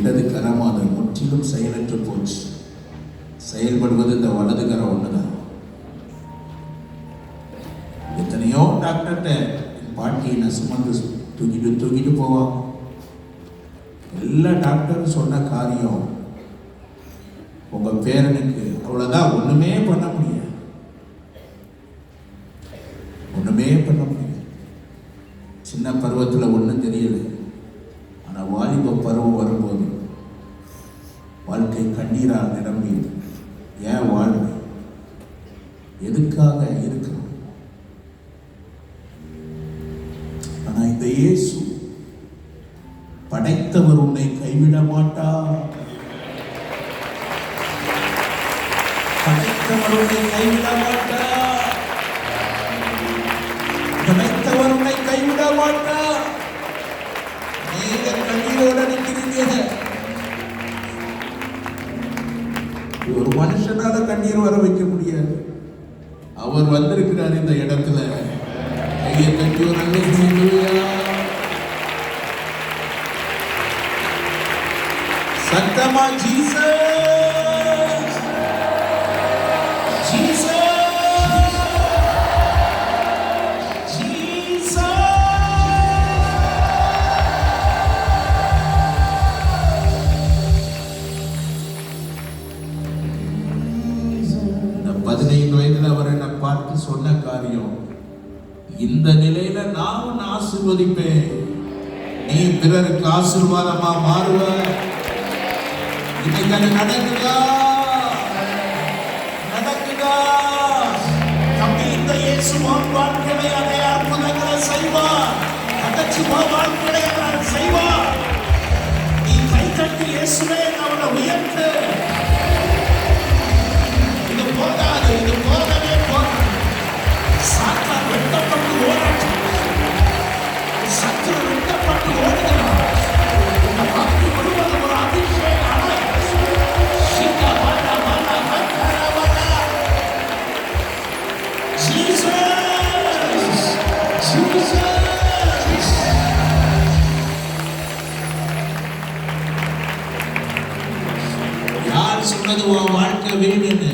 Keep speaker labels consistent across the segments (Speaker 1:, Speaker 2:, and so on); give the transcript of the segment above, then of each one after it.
Speaker 1: இடது கரமானது அது முற்றிலும் செயலற்று போச்சு. செயல்படுவது இந்த வலது கரம் ஒண்ணுதான். எத்தனையோ டாக்டர்கிட்ட என் பாட்டியை நான் சுமந்து தூக்கிட்டு தூக்கிட்டு போவான் எல்லா டாக்டரும் சொன்ன காரியம் உங்க பேரனுக்கு அவ்வளவுதான் ஒண்ணுமே பண்ண முடியாது. ஒண்ணுமே பண்ண முடியாது. சின்ன பருவத்துல ஒண்ணும் தெரியல. வாழ்க்கை கண்ணீரால் நிரம்பியது. ஏன் வாழ்வை? எதுக்காக இருக்கிறோம்? ஆனா இந்த இயேசு படைத்தவர் உன்னை கைவிட மாட்டார் படைத்தவர் உன்னை கைவிட மாட்டார் மனுஷனால வர வைக்க முடியாது. அவர் வந்திருக்கிறார் இந்த இடத்துல. சத்தமா ஜீசஸ் பார்த்து காரியம்? இந்த நிலையில நான் உன்னை ஆசீர்வதிப்பேன். நீ பிறருக்கு ஆசீர்வாதமா மாறுவ. இன்னைக்கு அது நடக்குதா? நடக்குதா? தம்பி இந்த இயேசு சொன்னது உன் வாழ்க்கை வீடுன்னு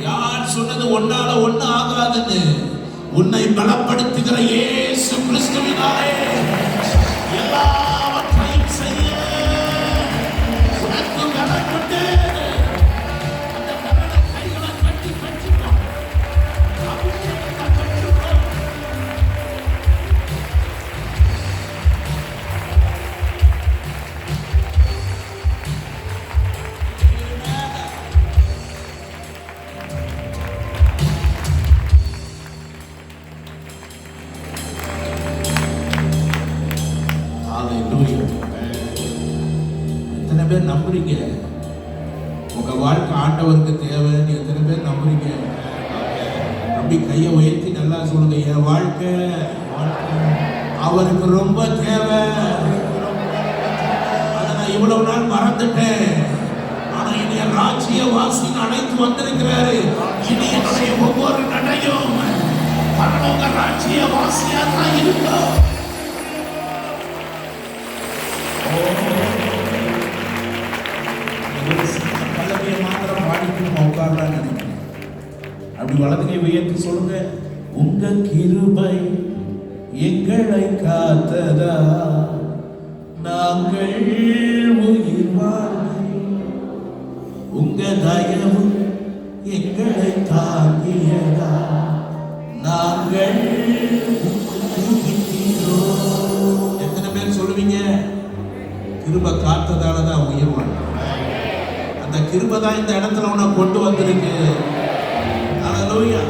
Speaker 1: யார் சொன்னது ஒன்னால ஒண்ணு ஆகாதுன்னு. உன்னை பலப்படுத்துகிற ஏசு கிறிஸ்துவினாலே. எல்லா எத்தனை பேர் நம்புறீங்க? உங்கள் வாழ்க்கை ஆண்டவருக்கு தேவைன்னு எத்தனை பேர் நம்புறீங்க? அப்படி கையை உயர்த்தி நல்லா சொல்லுங்க என் வாழ்க்கை அவருக்கு ரொம்ப தேவை. அதை நான் இவ்வளவு நாள் மறந்துட்டேன். ஆனா இனிய என் ராஜ்ய வாசின்னு அழைத்து வந்திருக்கிறாரு. இனி என்னுடைய ஒவ்வொரு நடையும் பரலோக ராஜ்ய வாசியா தான் இருக்கும் அப்படி வலதுகை உயர்த்தி சொல்லுங்க. உங்க கிருபை எங்களை காத்ததா? நாங்கள் உயிர் வாழ்வை உங்க தயவு எங்களை தாங்கியதா? நாங்கள் எத்தனை பேர் சொல்லுவீங்க? கிருப காத்ததால தான் உயிர் அந்த கிருப தான் இந்த இடத்துல உன்னை கொண்டு வந்திருக்கு. ஹalleluya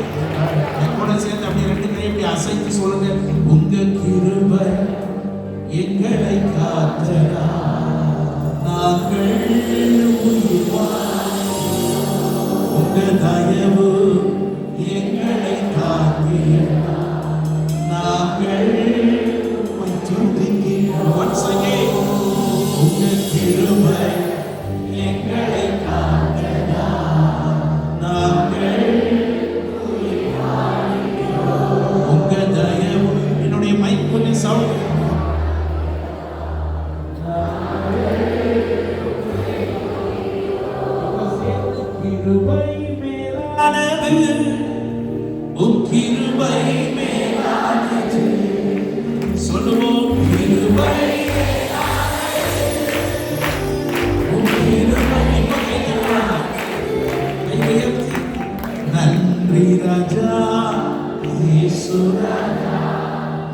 Speaker 1: என் கூட சேர்ந்து அப்படியே ரெண்டு கை இப்படி அசைத்து சொல்லுங்க. உங்க கிருபை எங்களை காத்ததா? நாங்கள் உங்க தயவு எங்களை தாங்கியதா நாங்கள்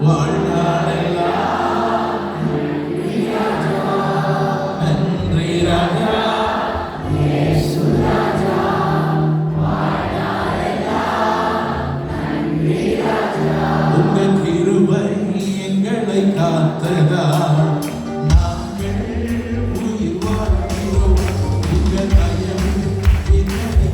Speaker 1: Lord. I am